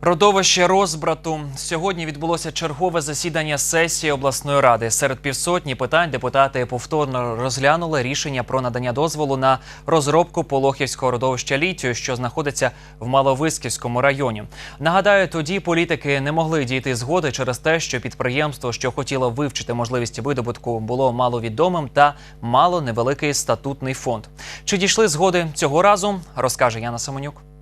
Родовище розбрату сьогодні відбулося чергове засідання сесії обласної ради. Серед півсотні питань депутати повторно розглянули рішення про надання дозволу на розробку Полохівського родовища літію, що знаходиться в Маловисківському районі. Нагадаю, тоді політики не могли дійти згоди через те, що підприємство, що хотіло вивчити можливість видобутку, було маловідомим та мало невеликий статутний фонд. Чи дійшли згоди цього разу? Розкаже Яна Семенюк.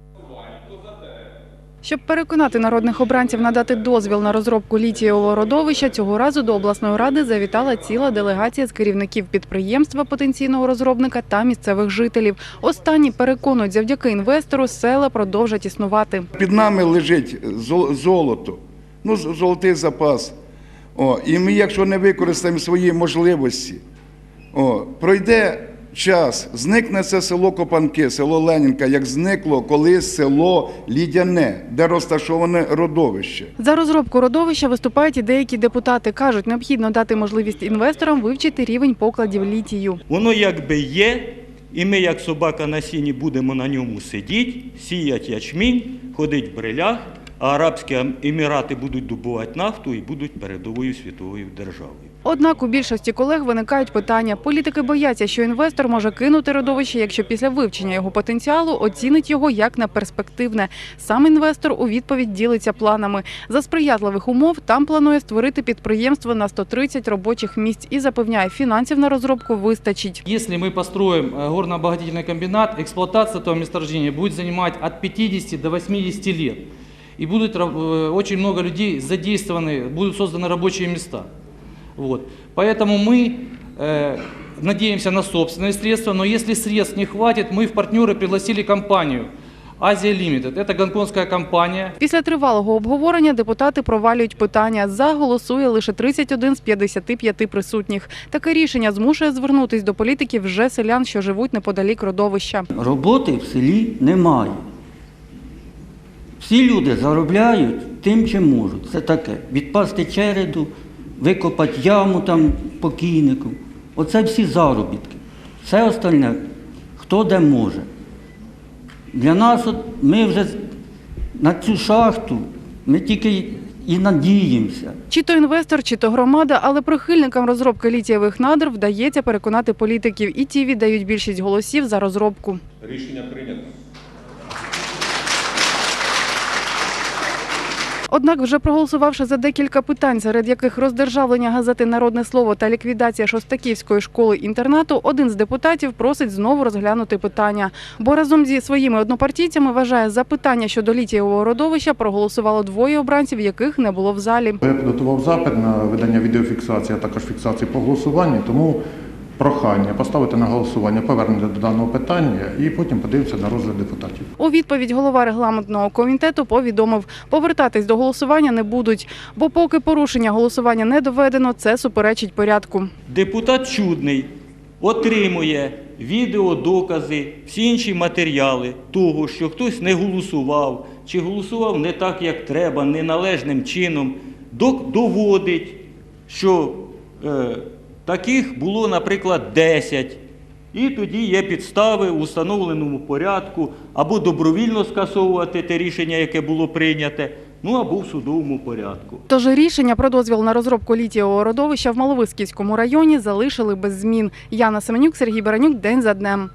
Щоб переконати народних обранців надати дозвіл на розробку літієвого родовища, цього разу до обласної ради завітала ціла делегація з керівників підприємства потенційного розробника та місцевих жителів. Останні переконують, завдяки інвестору села продовжать існувати. Під нами лежить зол- золото, ну, золотий запас. О, і ми, якщо не використаємо свої можливості, о, пройде час, зникне це село Копанки, село Ленінка, як зникло колись село Лідяне, де розташоване родовище. За розробку родовища виступають і деякі депутати. кажуть, необхідно дати можливість інвесторам вивчити рівень покладів літію. Воно якби є, і ми, як собака на сіні, будемо на ньому сидіти, сіяти ячмінь, ходити в брилях, а Арабські Емірати будуть добувати нафту і будуть передовою світовою державою. Однак у більшості колег виникають питання. Політики бояться, що інвестор може кинути родовище, якщо після вивчення його потенціалу оцінить його як на перспективне. Сам інвестор у відповідь ділиться планами. За сприятливих умов там планує створити підприємство на 130 робочих місць і запевняє, фінансів на розробку вистачить. Если мы построим э, горно-обогатительный комбинат, эксплуатация этого месторождения будет занимать от 50 до 80 лет. И будут раб- э, очень много людей задействованы, будут созданы рабочие места. Вот. Поэтому мы э, надеемся на собственные средства, но если средств не хватит, мы в партнеры пригласили компанию Азия Limited. Это гонконгская компания. Після тривалого обговорення депутати провалюють питання. За голосує лише 31 з 55 присутніх. Таке рішення змушує звернутись до політиків вже селян, що живуть неподалік родовища. Роботи в селі немає. Всі люди заробляють тим, чим можуть. Це таке. Відпасти череду, викопати яму там покійнику. Оце всі заробітки. Все остальне, хто де може. Для нас от ми вже на цю шахту ми тільки і надіємося. Чи то інвестор, чи то громада, але прихильникам розробки літієвих надр вдається переконати політиків, і ті віддають більшість голосів за розробку. Рішення прийнято. Однак, вже проголосувавши за декілька питань, серед яких роздержавлення газети Народне слово та ліквідація Шостаківської школи інтернату, один з депутатів просить знову розглянути питання. Бо разом зі своїми однопартійцями вважає за питання щодо літієвого родовища проголосувало двоє обранців, яких не було в залі. Я підготував запит на видання відеофіксації, а також фіксації по голосуванню, тому прохання поставити на голосування, повернути до даного питання і потім подивитися на розгляд депутатів. У відповідь голова регламентного комітету повідомив, повертатись до голосування не будуть, бо поки порушення голосування не доведено, це суперечить порядку. Депутат чудний отримує відеодокази, всі інші матеріали того, що хтось не голосував, чи голосував не так, як треба, неналежним чином, док- доводить, що е, таких було, наприклад, 10. І тоді є підстави у встановленому порядку або добровільно скасовувати те рішення, яке було прийняте, ну або в судовому порядку. Тож рішення про дозвіл на розробку літієвого родовища в Маловисківському районі залишили без змін. Яна Семенюк, Сергій Баранюк, день за днем.